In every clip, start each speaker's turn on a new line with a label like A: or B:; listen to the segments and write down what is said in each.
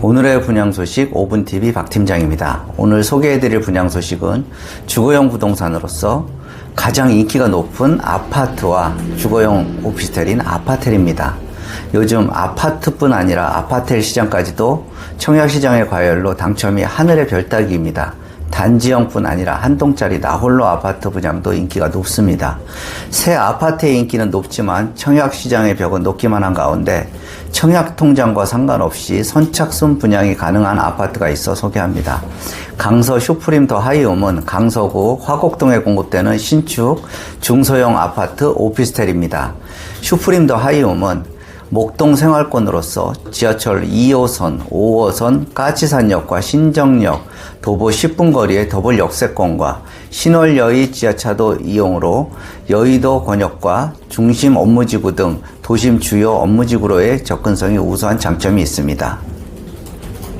A: 오늘의 분양 소식 5분 TV 박 팀장입니다. 오늘 소개해드릴 분양 소식은 주거용 부동산으로서 가장 인기가 높은 아파트와 주거용 오피스텔인 아파텔입니다. 요즘 아파트뿐 아니라 아파텔 시장까지도 청약 시장의 과열로 당첨이 하늘의 별따기입니다. 단지형뿐 아니라 한 동짜리 나홀로 아파트 분양도 인기가 높습니다. 새 아파트의 인기는 높지만 청약 시장의 벽은 높기만 한 가운데 청약 통장과 상관없이 선착순 분양이 가능한 아파트가 있어 소개합니다. 강서 슈프림 더 하이홈은 강서구 화곡동에 공급되는 신축 중소형 아파트 오피스텔입니다. 슈프림 더 하이홈은 목동 생활권으로서 지하철 2호선, 5호선, 까치산역과 신정역, 도보 10분 거리의 더블 역세권과 신월여의 지하차도 이용으로 여의도 권역과 중심 업무지구 등 도심 주요 업무지구로의 접근성이 우수한 장점이 있습니다.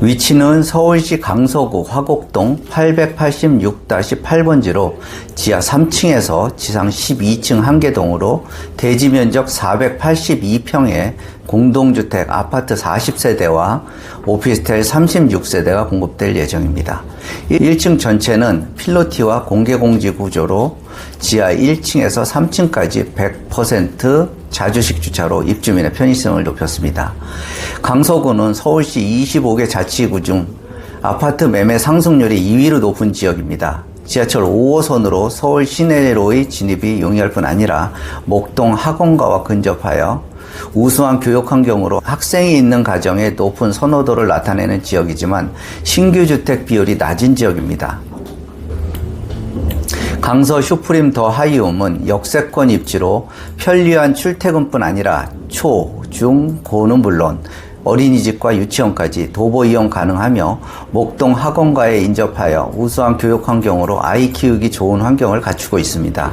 A: 위치는 서울시 강서구 화곡동 886-8번지로 지하 3층에서 지상 12층 한개동으로 대지 면적 482평의 공동주택 아파트 40세대와 오피스텔 36세대가 공급될 예정입니다. 1층 전체는 필로티와 공개공지 구조로 지하 1층에서 3층까지 100% 자주식 주차로 입주민의 편의성을 높였습니다. 강서구는 서울시 25개 자치구 중 아파트 매매 상승률이 2위로 높은 지역입니다. 지하철 5호선으로 서울 시내로의 진입이 용이할 뿐 아니라 목동 학원가와 근접하여 우수한 교육 환경으로 학생이 있는 가정의 높은 선호도를 나타내는 지역이지만 신규 주택 비율이 낮은 지역입니다. 강서 슈프림 더 하이홈은 역세권 입지로 편리한 출퇴근뿐 아니라 초, 중, 고는 물론 어린이집과 유치원까지 도보 이용 가능하며 목동 학원과에 인접하여 우수한 교육 환경으로 아이 키우기 좋은 환경을 갖추고 있습니다.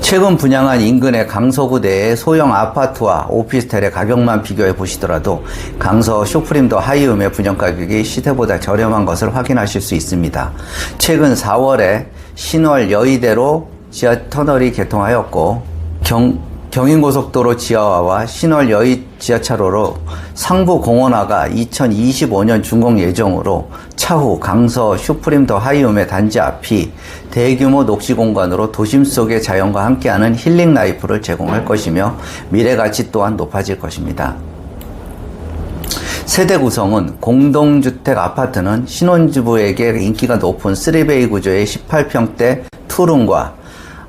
A: 최근 분양한 인근의 강서구 내의 소형 아파트와 오피스텔의 가격만 비교해 보시더라도 강서 쇼프림더 하이움의 분양 가격이 시세보다 저렴한 것을 확인하실 수 있습니다. 최근 4월에 신월 여의대로 지하 터널이 개통하였고 경, 경인고속도로 지하화와 신월 여의 지하차로로 상부 공원화가 2025년 준공 예정으로 차후 강서 슈프림 더 하이움의 단지 앞이 대규모 녹지 공간으로 도심 속의 자연과 함께하는 힐링 라이프를 제공할 것이며 미래 가치 또한 높아질 것입니다. 세대 구성은 공동주택 아파트는 신혼주부에게 인기가 높은 3베이 구조의 18평대 투룸과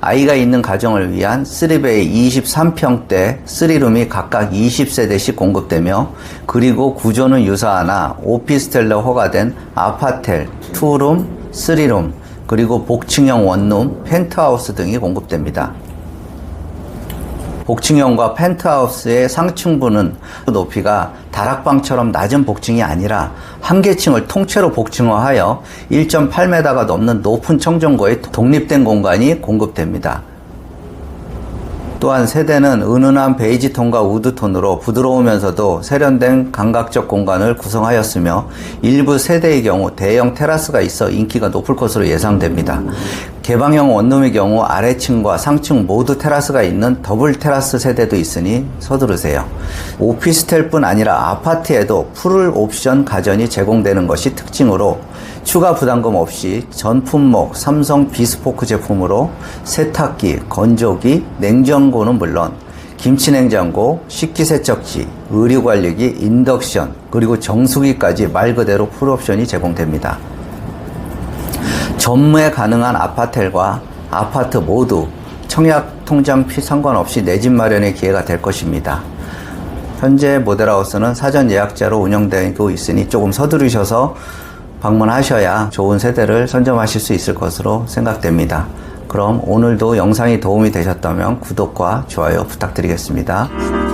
A: 아이가 있는 가정을 위한 3베이 23평대 3룸이 각각 20세대씩 공급되며 그리고 구조는 유사하나 오피스텔로 허가된 아파텔, 투룸, 3룸, 그리고 복층형 원룸, 펜트하우스 등이 공급됩니다. 복층형과 펜트하우스의 상층부는 높이가 다락방처럼 낮은 복층이 아니라 한 개층을 통째로 복층화하여 1.8m가 넘는 높은 청정고에 독립된 공간이 공급됩니다. 또한 세대는 은은한 베이지 톤과 우드 톤으로 부드러우면서도 세련된 감각적 공간을 구성하였으며 일부 세대의 경우 대형 테라스가 있어 인기가 높을 것으로 예상됩니다. 개방형 원룸의 경우 아래층과 상층 모두 테라스가 있는 더블 테라스 세대도 있으니 서두르세요. 오피스텔뿐 아니라 아파트에도 풀 옵션 가전이 제공되는 것이 특징으로 추가 부담금 없이 전 품목 삼성 비스포크 제품으로 세탁기, 건조기, 냉장고는 물론 김치냉장고, 식기세척기, 의류관리기, 인덕션, 그리고 정수기까지 말 그대로 풀옵션이 제공됩니다. 전무에 가능한 아파텔과 아파트 모두 청약 통장 피 상관없이 내 집 마련의 기회가 될 것입니다. 현재 모델하우스는 사전 예약자로 운영되고 있으니 조금 서두르셔서 방문하셔야 좋은 세대를 선점하실 수 있을 것으로 생각됩니다. 그럼 오늘도 영상이 도움이 되셨다면 구독과 좋아요 부탁드리겠습니다.